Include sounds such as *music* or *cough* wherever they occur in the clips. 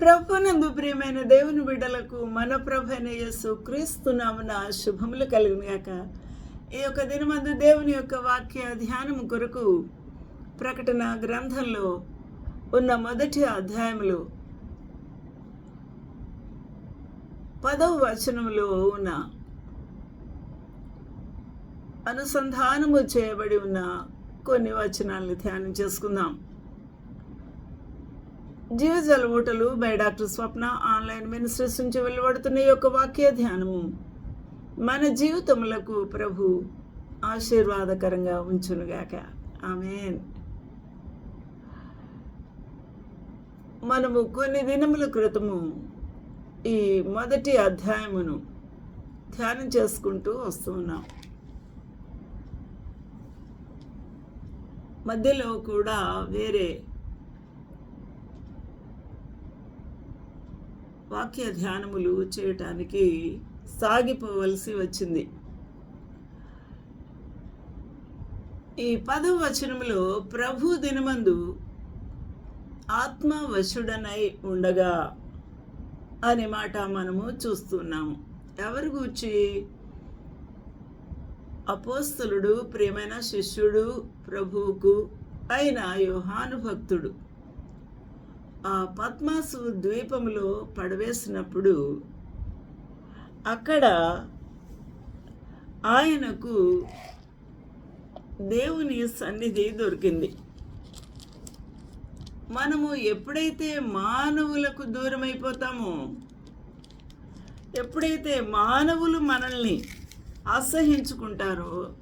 ప్రభునందు ప్రియమైన దేవుని బిడ్డలకు మన ప్రభైన యేసు క్రీస్తునామున శుభములు కలిగినాక ఈ యొక్క దినమందు దేవుని యొక్క వాక్య ధ్యానము కొరకు ప్రకటన గ్రంథంలో ఉన్న మొదటి అధ్యాయములు పదవ వచనములో ఉన్న అనుసంధానము చేయబడి ఉన్న కొన్ని వచనాలను ధ్యానం చేసుకుందాం. జీవజల ఊటలు by doctor Swapna online ministries నుంచి వెలువడుతున్న ఈ యొక్క వాక్య ధ్యానము. మన జీవితములకు ప్రభు ఆశీర్వాదకరంగా ఉంచునుగాక. ఆమెన్. మనము కొన్ని దినముల క్రితము ఈ మొదటి అధ్యాయమును ధ్యానం చేసుకుంటూ వస్తున్నాం మధ్యలో కూడా వేరే వాక్య ధ్యానములు చేయటానికి సాగిపోవలసి వచ్చింది. ఈ పదవ వచనములో ప్రభు దినమందు ఆత్మవశుడనై ఉండగా అనే మాట మనము చూస్తున్నాము. ఎవరి గూర్చి? అపోస్తలుడు ప్రియమైన శిష్యుడు ప్రభువుకు అయిన యోహాను భక్తుడు. ఆ పద్మాసు ద్వీపంలో పడవేసినప్పుడు అక్కడ ఆయనకు దేవుని సన్నిధి దొరికింది. మనము ఎప్పుడైతే మానవులకు దూరమైపోతామో ఎప్పుడైతే మానవులు మనల్ని అసహించుకుంటారో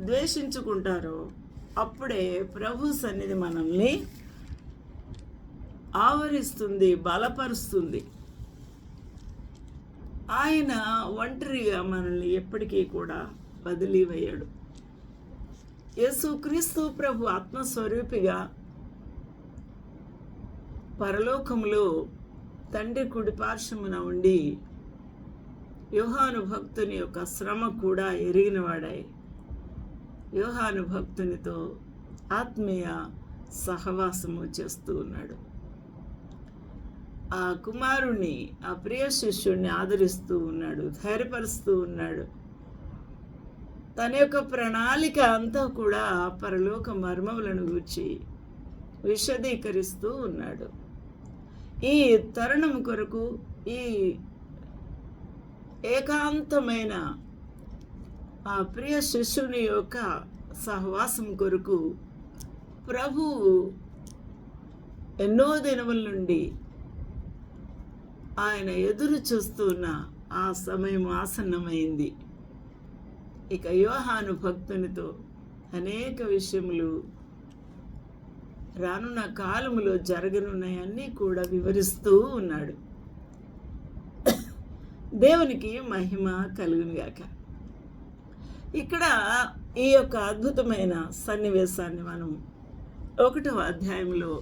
ద్వేషించుకుంటారో అప్పుడే ప్రభు సన్నిధి మనల్ని ఆవరిస్తుంది బలపరుస్తుంది. ఆయన ఒంటరిగా మనల్ని ఎప్పటికీ కూడా వదిలివేయడు. యేసుక్రీస్తు ప్రభు ఆత్మస్వరూపిగా పరలోకములో తండ్రి కుడిపార్శ్వమున ఉండి యోహాను భక్తుని యొక్క శ్రమ కూడా ఎరిగినవాడై యోహాను భక్తునితో ఆత్మీయ సహవాసము చేస్తూ ఉన్నాడు. ఆ కుమారుణ్ణి ఆ ప్రియ శిష్యుణ్ణి ఆదరిస్తూ ఉన్నాడు ధైర్యపరుస్తూ ఉన్నాడు. తన యొక్క ప్రణాళిక అంతా కూడా పరలోక మర్మములను గూర్చి విశదీకరిస్తూ ఉన్నాడు. ఈ తరుణం కొరకు ఈ ఏకాంతమైన ఆ ప్రియ శిష్యుని యొక్క సహవాసం కొరకు ప్రభువు ఎన్నో దినముల నుండి ఆయన ఎదురు చూస్తున్న ఆ సమయం ఆసన్నమైంది. ఇక యోహాను భక్తునితో అనేక విషయములు రానున్న కాలములో జరగనున్నాయన్నీ కూడా వివరిస్తూ ఉన్నాడు. దేవునికి మహిమ కలుగునుగాక ఇక్కడ ఈ యొక్క అద్భుతమైన సన్నివేశాన్ని మనం ఒకటవ అధ్యాయంలో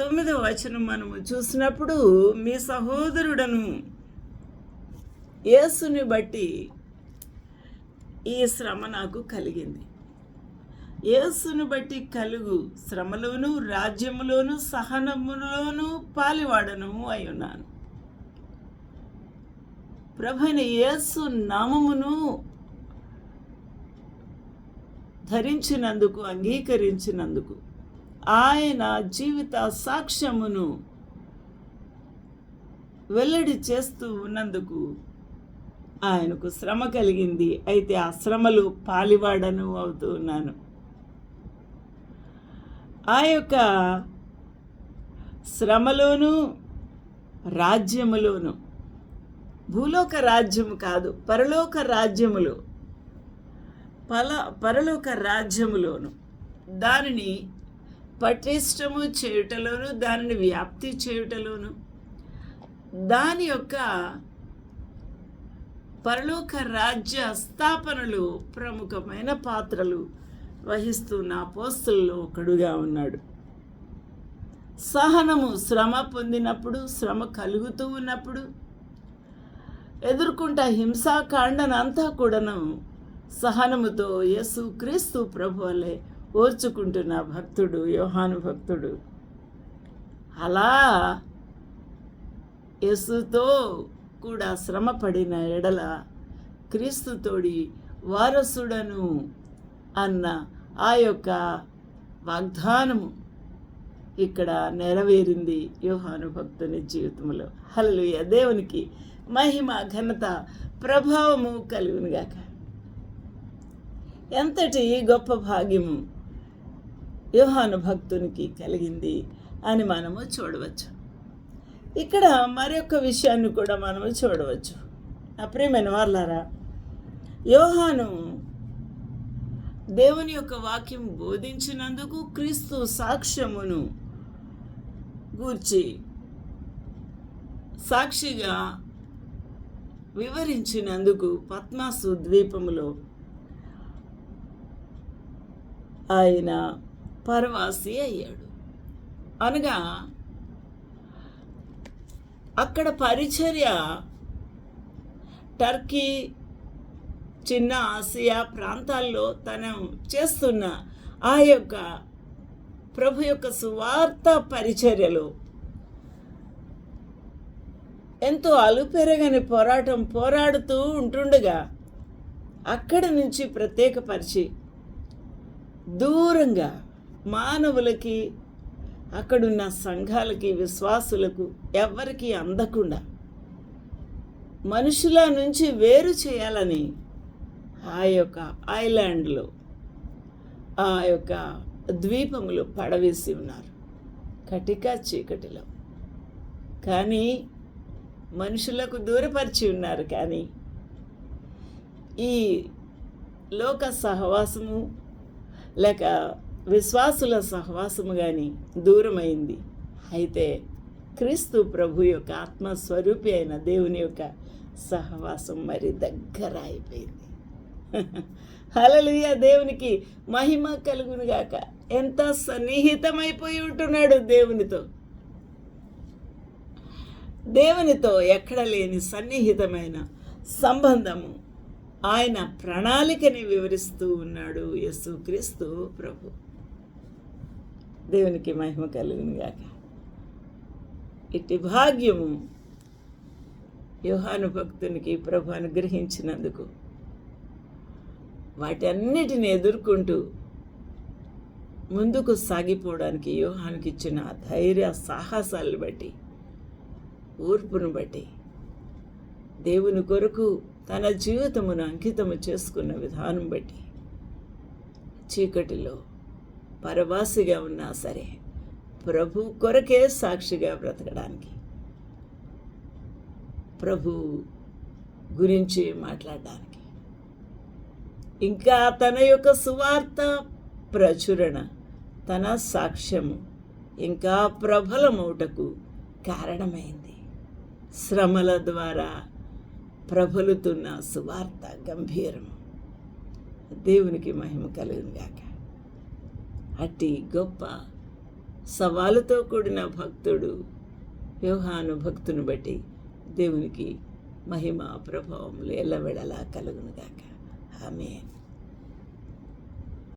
తొమ్మిదవ వచనం మనము చూసినప్పుడు మీ సహోదరుడను యేసుని బట్టి ఈ శ్రమ నాకు కలిగింది. యేసును బట్టి కలుగు శ్రమలోను రాజ్యములోను సహనములోను పాలివాడను అయి ఉన్నాను. ప్రభుని యేసు నామమును ధరించినందుకు అంగీకరించినందుకు ఆయన జీవిత సాక్ష్యమును వెల్లడి చేస్తూ ఉన్నందుకు ఆయనకు శ్రమ కలిగింది. అయితే ఆ శ్రమలు పాలివాడను అవుతూ ఉన్నాను. ఆ యొక్క శ్రమలోను రాజ్యములోను భూలోక రాజ్యము కాదు పరలోక రాజ్యములో పల పరలోక రాజ్యములోను దానిని పటిష్టము చేయుటలోను దానిని వ్యాప్తి చేయుటలోను. దాని యొక్క పరలోక రాజ్య స్థాపనలు ప్రముఖమైన పాత్రలు వహిస్తున్న పోస్తుల్లో ఒకడుగా ఉన్నాడు. సహనము శ్రమ పొందినప్పుడు శ్రమ కలుగుతూ ఉన్నప్పుడు ఎదుర్కొంట హింసాకాండనంతా కూడాను సహనముతో యేసు క్రీస్తు ప్రభు వలె ఓర్చుకుంటున్న భక్తుడు యోహాను భక్తుడు. అలా యస్సుతో కూడా శ్రమ పడిన ఎడల క్రీస్తుతోడి వారసుడను అన్న ఆ యొక్క వాగ్దానము ఇక్కడ నెరవేరింది యోహాను భక్తుని జీవితంలో హల్లెలూయ! దేవునికి మహిమ ఘనత ప్రభావము కలుగునుగాక. ఎంతటి గొప్ప భాగ్యము యోహాను భక్తునికి కలిగింది అని మనము చూడవచ్చు. ఇక్కడ మరొక విషయాన్ని కూడా మనము చూడవచ్చు. నా ప్రియమైన వాళ్ళారా యోహాను దేవుని యొక్క వాక్యం బోధించినందుకు క్రీస్తు సాక్ష్యమును గూర్చి సాక్షిగా వివరించినందుకు పద్మాసు ద్వీపములో ఆయన పరవాసి అయ్యాడు. అనగా అక్కడ పరిచర్య టర్కీ చిన్న ఆసియా ప్రాంతాల్లో తను చేస్తున్న ఆ యొక్క ప్రభు యొక్క సువార్త పరిచర్యలు. ఎంతో అలుపెరగని పోరాటం పోరాడుతూ ఉంటుండగా అక్కడి నుంచి ప్రత్యేకపరిచి దూరంగా మానవులకి అక్కడున్న సంఘాలకి విశ్వాసులకు ఎవరికీ అందకుండా మనుషుల నుంచి వేరు చేయాలని ఆ యొక్క ఐలాండ్లో ఆ యొక్క ద్వీపములు పడవేసి ఉన్నారు. కటిక చీకటిలో. కానీ మనుషులకు దూరపరిచి ఉన్నారు కానీ ఈ లోక సహవాసము లేక విశ్వాసుల సహవాసము కానీ దూరమైంది. అయితే క్రీస్తు ప్రభు యొక్క ఆత్మస్వరూపి అయిన దేవుని యొక్క సహవాసం మరి దగ్గర అయిపోయింది. *laughs* హలలుయ దేవునికి మహిమ కలుగునుగాక ఎంత సన్నిహితమైపోయి ఉంటున్నాడు దేవునితో. దేవునితో ఎక్కడ లేని సన్నిహితమైన సంబంధము ఆయన ప్రణాళికని వివరిస్తూ ఉన్నాడు యేసు క్రీస్తు ప్రభు. దేవునికి మహిమ కలుగునుగాక ఇట్టి భాగ్యము యోహాను భక్తునికి ప్రభు అనుగ్రహించినందుకు వాటన్నిటిని ఎదుర్కొంటూ ముందుకు సాగిపోవడానికి యోహానికి ఇచ్చిన ధైర్య సాహసాలను బట్టి ఓర్పును బట్టి దేవుని కొరకు తన జీవితమును అంకితము చేసుకున్న విధానం బట్టి చీకటిలో పరవాసిగా ఉన్నా సరే ప్రభు కొరకే సాక్షిగా బ్రతకడానికి. ప్రభు గురించి మాట్లాడడానికి. ఇంకా తన యొక్క సువార్త ప్రచురణ తన సాక్ష్యము ఇంకా ప్రబలమౌటకు కారణమైంది. శ్రమల ద్వారా ప్రబలుతున్న సువార్త గంభీరం దేవునికి మహిమ కలుగుగాక అట్టి గొప్ప సవాలుతో కూడిన భక్తుడు వ్యూహాను భక్తుని బట్టి దేవునికి మహిమ ప్రభావములు ఎల్లవెడలా కలుగునుగాక. ఆమె